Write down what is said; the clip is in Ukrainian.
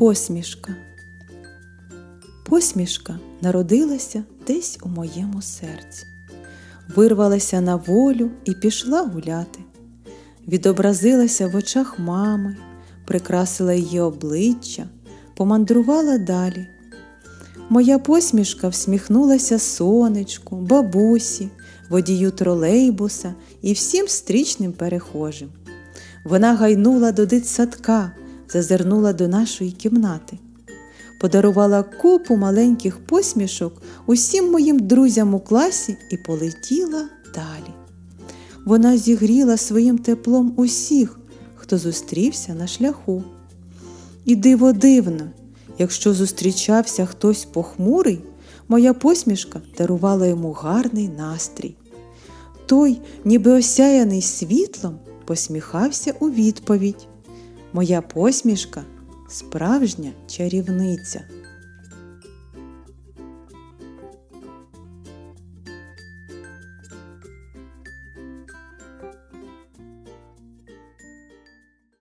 Посмішка. Посмішка народилася десь у моєму серці, вирвалася на волю і пішла гуляти. Відобразилася в очах мами, прикрасила її обличчя, помандрувала далі. Моя посмішка всміхнулася сонечку, бабусі, водію тролейбуса і всім стрічним перехожим. Вона гайнула до дитсадка, зазирнула до нашої кімнати, подарувала купу маленьких посмішок усім моїм друзям у класі і полетіла далі. Вона зігріла своїм теплом усіх, хто зустрівся на шляху. І диво дивно, якщо зустрічався хтось похмурий, моя посмішка дарувала йому гарний настрій. Той, ніби осяяний світлом, посміхався у відповідь. Моя посмішка справжня чарівниця.